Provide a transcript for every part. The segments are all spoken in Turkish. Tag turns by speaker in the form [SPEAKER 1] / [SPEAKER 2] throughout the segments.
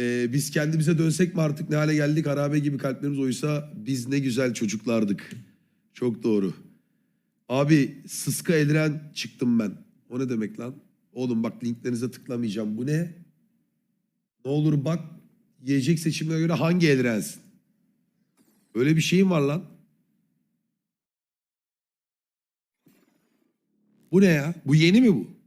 [SPEAKER 1] Ee, biz kendimize dönsek mi artık ne hale geldik? Harabe gibi kalplerimiz oysa biz ne güzel çocuklardık. Çok doğru. Abi sıska eldiren çıktım ben. O ne demek lan? Oğlum bak linklerinize tıklamayacağım. Bu ne? Ne olur bak yiyecek seçimine göre hangi eldirensin? Öyle bir şeyim var lan. Bu ne ya? Bu yeni mi bu?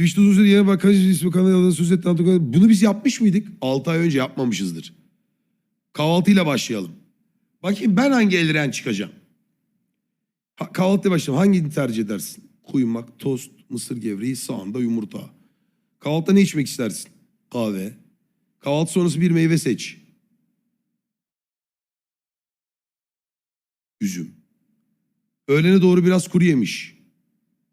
[SPEAKER 1] Twitch'te uzun süre yeni bakan ismi kanalı adına söz etti. Bunu biz yapmış mıydık? 6 ay önce yapmamışızdır. Kahvaltıyla başlayalım. Bakayım ben hangi eldiren çıkacağım? Ha, kahvaltıya başlayalım. Hangini tercih edersin? Kuymak, tost, mısır gevreği, sağında yumurta. Kahvaltıda ne içmek istersin? Kahve. Kahvaltı sonrası bir meyve seç. Üzüm. Öğlene doğru biraz kuru yemiş.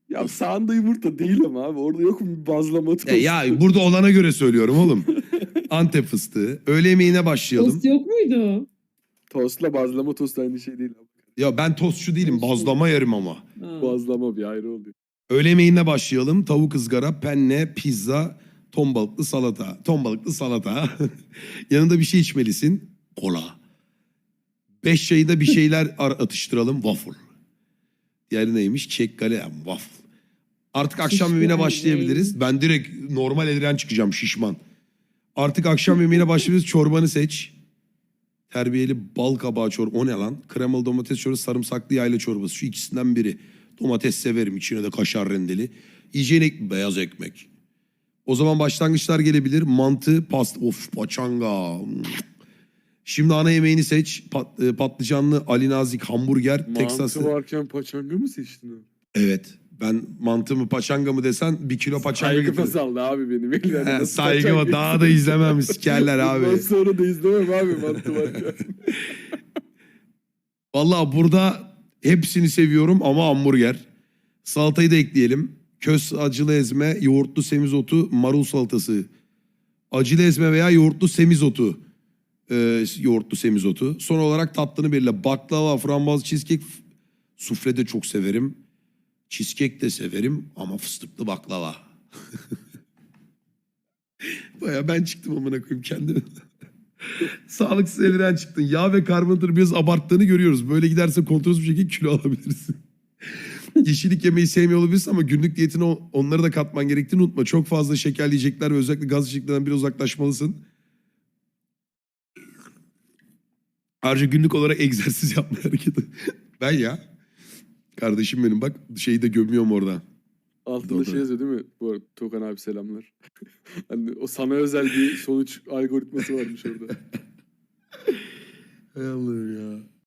[SPEAKER 2] Ya sağında yumurta değil ama abi. Orada yok mu bir bazlama tostu?
[SPEAKER 1] E ya burada olana göre söylüyorum oğlum. Antep fıstığı. Öğle yemeğine başlayalım.
[SPEAKER 3] Tost yok muydu?
[SPEAKER 2] Tostla bazlama tost aynı şey değil abi.
[SPEAKER 1] Ya ben tostçu değilim. Bazlama yerim ama.
[SPEAKER 3] Ha.
[SPEAKER 2] Bazlama bir ayrı oluyor.
[SPEAKER 1] Öğle yemeğine başlayalım. Tavuk ızgara, penne, pizza, ton balıklı salata. Ton balıklı salata. Yanında bir şey içmelisin. Kola. Beş çayı bir şeyler atıştıralım. Waffle. Diğeri neymiş? Kek kalem. Waffle. Artık akşam yemeğine başlayabiliriz. Ben direkt normal eldiren çıkacağım şişman. Artık akşam yemeğine başlayabiliriz. Çorbanı seç. Terbiyeli bal kabağı çorba. O ne lan? Kremalı domates çorbası, sarımsaklı yayla çorbası. Şu ikisinden biri. Domates severim. içine de kaşar rendeli. Yiyeceğin ek- beyaz ekmek. O zaman başlangıçlar gelebilir. Mantı, pasta. Of paçanga. Şimdi ana yemeğini seç. Pat- e, patlıcanlı Ali Nazik hamburger.
[SPEAKER 2] Mantı
[SPEAKER 1] Teksaslı.
[SPEAKER 2] varken paçanga mı seçtin abi?
[SPEAKER 1] Evet. Ben mantı mı paçanga mı desen bir kilo paçanga
[SPEAKER 2] Saygı
[SPEAKER 1] getiririm.
[SPEAKER 2] saldı abi benim. Ellerine
[SPEAKER 1] He,
[SPEAKER 2] nasıl
[SPEAKER 1] Saygıma
[SPEAKER 2] paçanga
[SPEAKER 1] daha da izlemem sikerler abi.
[SPEAKER 2] Bundan sonra da izlemem abi mantı varken.
[SPEAKER 1] Vallahi burada hepsini seviyorum ama hamburger. Salatayı da ekleyelim. Köz acılı ezme, yoğurtlu semizotu, marul salatası. Acılı ezme veya yoğurtlu semizotu. Ee, yoğurtlu semizotu. Son olarak tatlını belirle. Baklava, frambuaz, cheesecake, sufle de çok severim. Cheesecake de severim ama fıstıklı baklava. Baya ben çıktım amına koyayım kendime. Sağlıksız eldiren çıktın. Yağ ve karbonhidratı biraz abarttığını görüyoruz. Böyle giderse kontrolsüz bir şekilde kilo alabilirsin. Yeşillik yemeyi sevmiyor olabilirsin ama günlük diyetine onları da katman gerektiğini unutma. Çok fazla şekerli yiyecekler ve özellikle gaz içeceklerinden bir uzaklaşmalısın. Ayrıca günlük olarak egzersiz yapma hareketi. ben ya. Kardeşim benim bak şeyi de gömüyorum orada.
[SPEAKER 2] Altında
[SPEAKER 1] Doğru.
[SPEAKER 2] şey yazıyor değil mi? Bu arada Tokan abi selamlar. hani o sana özel bir sonuç algoritması varmış orada.
[SPEAKER 1] Hay Allah'ım ya.